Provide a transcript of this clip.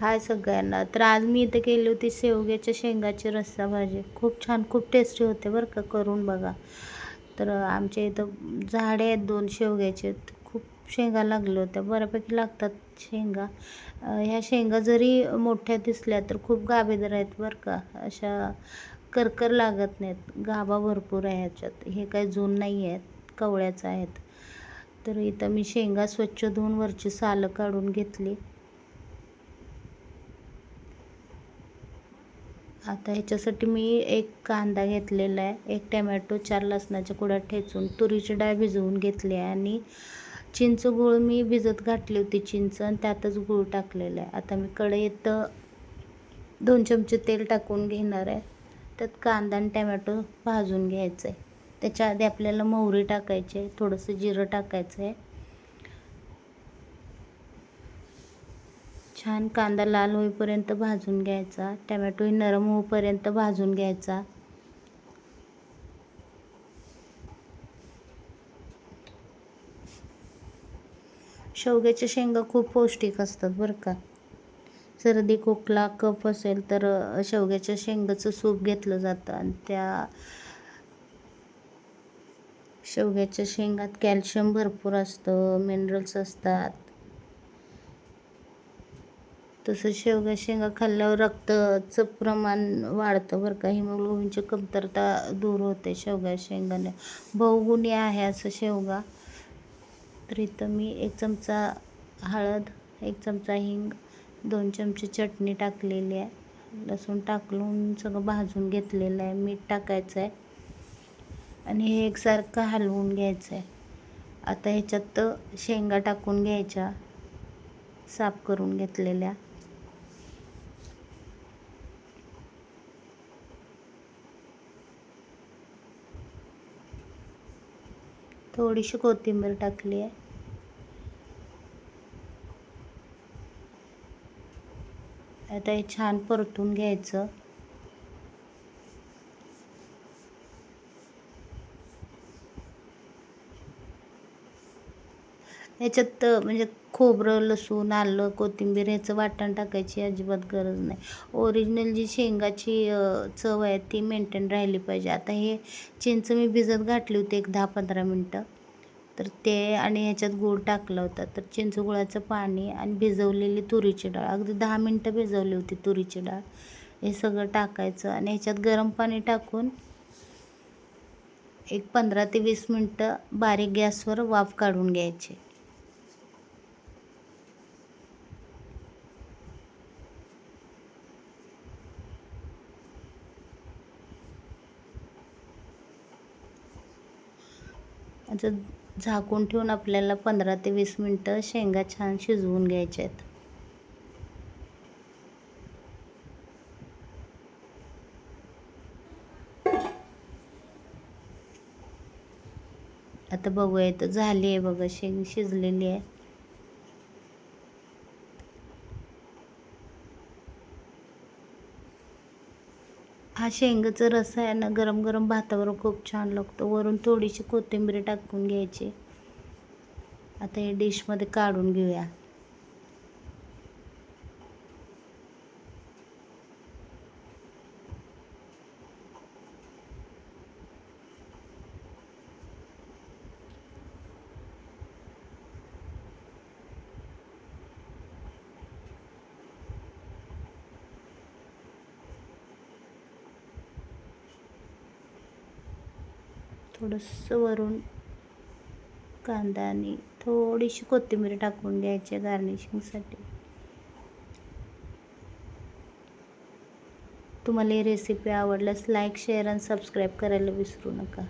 हाय सगळ्यांना. तर आज मी इथं केली होती शेवग्याच्या शेंगाची रस्सा भाजी. खूप छान खूप टेस्टी होते बरं का करून बघा. तर आमच्या इथं झाडे आहेत दोन शेवग्याचे खूप शेंगा लागल्या होत्या. बऱ्यापैकी लागतात शेंगा. ह्या शेंगा जरी मोठ्या दिसल्या तर खूप गाभेदार आहेत बरं का. अशा करकर लागत नाहीत. गाभा भरपूर आहे ह्याच्यात. हे काही जून नाही आहेत कवळ्याचं आहेत. तर इथं मी शेंगा स्वच्छ धुवून वरची सालं काढून घेतली. आता ह्याच्यासाठी मी एक कांदा घेतलेला आहे एक टमॅटो चार लसणाच्या कुड्या ठेचून तुरीची डाळ भिजवून घेतली आहे आणि चिंच गूळ मी भिजत घातली होती चिंच आणि त्यातच गूळ टाकलेला आहे. आता मी कढईत दोन चमचे तेल टाकून घेणार आहे. त्यात कांदा आणि टमॅटो भाजून घ्यायचं आहे. त्याच्या आधी आपल्याला मोहरी टाकायची आहे थोडंसं जिरं टाकायचं आहे. छान कांदा लाल होईपर्यंत भाजून घ्यायचा. टमॅटोही नरम होईपर्यंत भाजून घ्यायचा. शेवग्याच्या शेंगा खूप पौष्टिक असतात बरं का. सर्दी खोकला कफ असेल तर शेवग्याच्या शेंगाचं सूप घेतलं जातं आणि त्या शेवग्याच्या शेंगात कॅल्शियम भरपूर असतं मिनरल्स असतात. तसं शेवगा शेंगा खाल्ल्यावर रक्ताचं प्रमाण वाढतं बरं का. हिमोग्लोबिनची कमतरता दूर होते शेवगा शेंगाने. बहुगुणी आहे असं शेवगा. तर इथं मी एक चमचा हळद एक चमचा हिंग दोन चमचे चटणी टाकलेली आहे. लसूण टाकून सगळं भाजून घेतलेलं आहे. मीठ टाकायचं आहे. आणि हे एकसारखं हलवून घ्यायचं आहे. आता ह्याच्यात शेंगा टाकून घ्यायच्या. साफ करून घेतलेल्या. थोडीशी कोथिंबीर टाकली आहे. आता हे छान परतून घ्यायचं. ह्याच्यात म्हणजे खोबरं लसूण आलं कोथिंबीर ह्याचं वाटण टाकायची अजिबात गरज नाही. ओरिजिनल जी शेंगाची चव आहे ती मेंटेन राहिली पाहिजे. आता हे चिंच मी भिजत घातली होती एक दहा पंधरा मिनटं. तर ते आणि ह्याच्यात गूळ टाकला होता. तर चिंच गुळाचं पाणी आणि भिजवलेली तुरीची डाळ. अगदी दहा मिनटं भिजवली होती तुरीची डाळ. हे सगळं टाकायचं आणि ह्याच्यात गरम पाणी टाकून एक पंधरा ते वीस मिनटं बारीक गॅसवर वाफ काढून घ्यायची. असं झाकून ठेवून आपल्याला पंधरा ते वीस मिनटं शेंगा छान शिजवून घ्यायच्या आहेत. आता बघूया तर झाली आहे बघा शेंग शिजलेली आहे. हा शेंगाचा रस आहे ना गरम गरम भातावर खूप छान लागतो. वरून थोडीशी कोथिंबीर टाकून घ्यायची. आता हे डिशमध्ये काढून घेऊया. थोडंसं वरून कांदा आणि थोडीशी कोथिंबीर टाकून घ्यायची गार्निशिंगसाठी तुम्हाला ही रेसिपी आवडल्यास लाईक शेअर आणि सबस्क्राईब करायला विसरू नका.